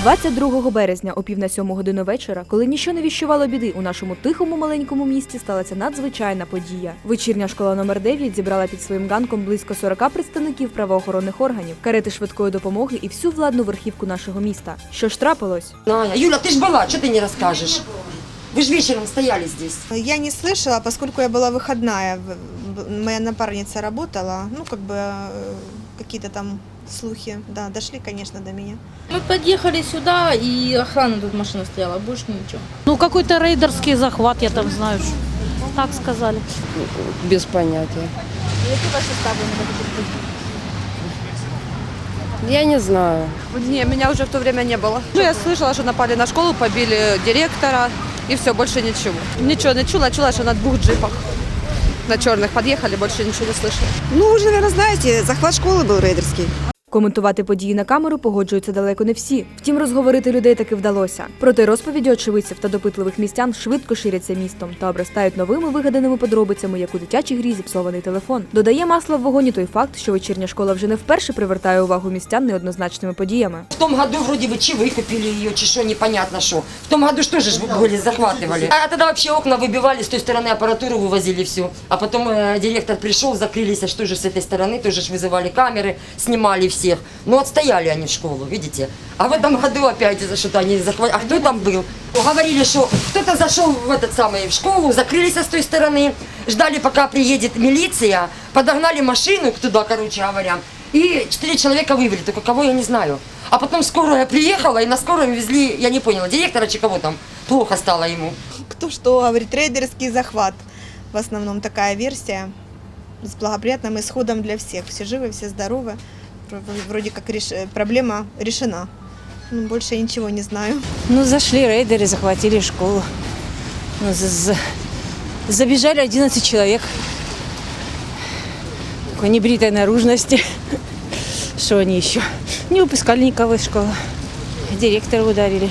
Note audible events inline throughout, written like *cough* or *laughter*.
22 березня о пів на сьому годину вечора, коли ніщо не віщувало біди, у нашому тихому маленькому місті сталася надзвичайна подія. Вечірня школа номер 9 зібрала під своїм ганком близько 40 представників правоохоронних органів, карети швидкої допомоги і всю владну верхівку нашого міста. Що ж трапилось? Аня, Юля, ты ж была, что ты не расскажешь? Вы же вечером стояли здесь. Я не слышала, поскольку я была выходная. в- в- Моя напарница работала. Ну, как бы э, какие-то там слухи, да, дошли, конечно, до меня. Мы подъехали сюда, и охрана тут машина стояла, больше ничего. Ну, какой-то рейдерский захват, я там знаю. Так сказали. Без понятия. Я не знаю. Не, меня уже в то время не было. Ну, я слышала, что напали на школу, побили директора и все, больше ничего. Ничего не чула, чула, что на двух джипах на черных подъехали, больше ничего не слышала. Ну, вы же, наверное, знаете, захват школы был рейдерский. Коментувати події на камеру погоджуються далеко не всі. Втім, розговорити людей таки вдалося. Проте розповіді очевидців та допитливих містян швидко ширяться містом та обростають новими вигаданими подробицями, як у дитячій грі зіпсований телефон. Додає масла в вогонь і той факт, що вечірня школа вже не вперше привертає увагу містян неоднозначними подіями. В том году вроде бы чи выкупили ее, чи что, непонятно что. В том году что же ж были, захватывали. А тогда вообще окна выбивали, с той стороны аппаратуру вывозили все. А потом э, директор пришел, закрылись, а что же с этой стороны, тоже ж вызывали камеры, снимали Всех. Ну, отстояли они школу, видите. А в этом году опять за что-то они захватили. А кто там был? Говорили, что кто-то зашел в этот самый в школу, закрылись с той стороны, ждали, пока приедет милиция, подогнали машину туда, короче говоря, и четыре человека вывели, только кого я не знаю. А потом скорая приехала, и на скором везли, я не поняла, директора чи кого там, плохо стало ему. Кто что говорит, рейдерский захват. В основном такая версия с благоприятным исходом для всех. Все живы, все здоровы. Вро- Вроде как реш- проблема решена. Ну, больше я ничего не знаю. Ну, зашли рейдеры, захватили школу. Ну, за- за- Забежали 11 человек. Такой небритой наружности. *laughs* Что они еще? Не выпускали никого из школы. Директора ударили.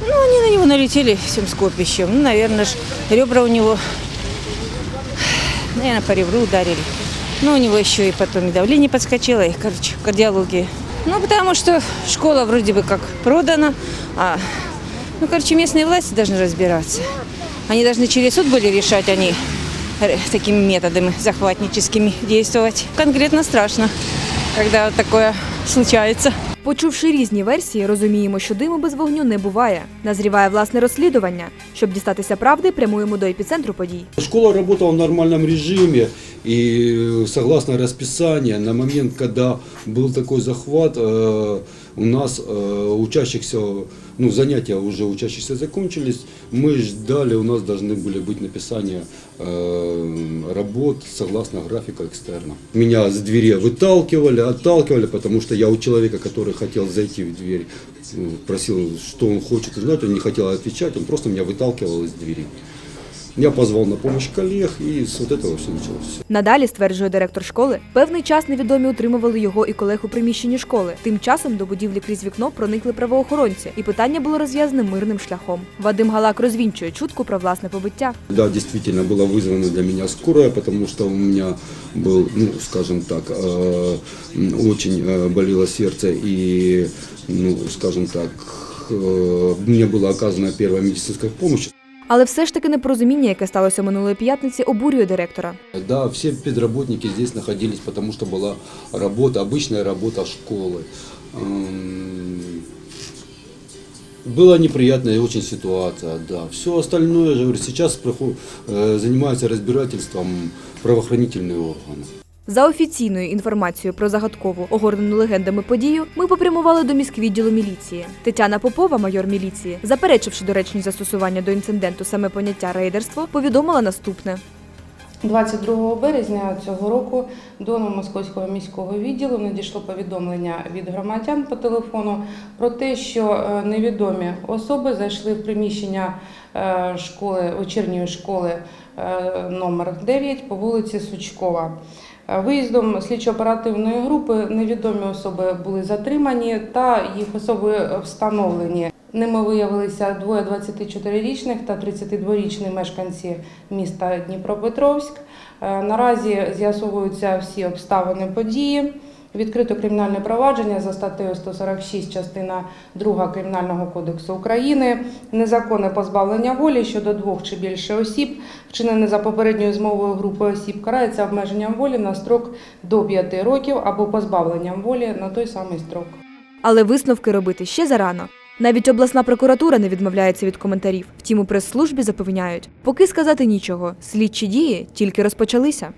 Ну, они на него налетели всем скопищем. Ну, наверное, ж, ребра у него, *sighs* наверное, по ребру ударили. Ну, у него еще и потом и давление подскочило, и, короче, кардиология. Ну, потому что школа вроде бы как продана, а, ну, короче, местные власти должны разбираться. Они должны через суд были решать, они р- такими методами захватническими действовать. Конкретно страшно, когда вот такое случается. Почувши різні версії, розуміємо, що диму без вогню не буває. Назріває власне розслідування. Щоб дістатися правди, прямуємо до епіцентру подій. Школа работала в нормальном режиме И согласно расписанию, на момент, когда был такой захват, э, у нас э, учащихся, ну занятия уже учащихся закончились, мы ждали, у нас должны были быть написания э, работ согласно графика экстерна. Меня с двери выталкивали, отталкивали, потому что я у человека, который хотел зайти в дверь, просил, что он хочет узнать, он не хотел отвечать, он просто меня выталкивал из двери. Я позвал на помощь коллег, и с вот этого все началось. Надалі, стверджує директор школи, певний час невідомі утримували його і колег у приміщенні школи. Тим часом до будівлі крізь вікно проникли правоохоронці, і питання було розв'язане мирним шляхом. Вадим Галак розвінчує чутку про власне побиття. Да, действительно, была вызвана для меня скорая, потому что у меня был, ну, скажем так, э, м, очень э, болело сердце и, ну, скажем так, э, мне была оказана первая медицинская помощь. Але все ж таки непорозуміння, яке сталося минулої п'ятниці, обурює директора. Да, все педработники здесь находились, потому что была работа, обычная работа школы. М, Была неприятная очень ситуация, да. Все остальное, я же говорю, сейчас прохо- э, занимаются разбирательством правоохранительные органы. За офіційною інформацією про загадкову огорнену легендами подію, ми попрямували до міськвідділу міліції. Тетяна Попова, майор міліції, заперечивши доречні застосування до інциденту саме поняття рейдерство, повідомила наступне. 22 березня цього року до Московського міського відділу надійшло повідомлення від громадян по телефону про те, що е, невідомі особи зайшли в приміщення е, школи вечірньої школи е, номер 9 по вулиці Сучкова. Виїздом слідчо-оперативної групи невідомі особи були затримані та їх особи встановлені. Ними виявилися двоє 24-річних та 32-річні мешканці міста Дніпропетровськ. Е, Наразі з'ясовуються всі обставини події. Відкрито кримінальне провадження за статтею 146 частина 2 Кримінального кодексу України, незаконне позбавлення волі щодо двох чи більше осіб, вчинене за попередньою змовою групи осіб, карається обмеженням волі на строк до 5 років або позбавленням волі на той самий строк. Але висновки робити ще зарано. Навіть обласна прокуратура не відмовляється від коментарів. Втім, у прес-службі запевняють, поки сказати нічого, слідчі дії тільки розпочалися.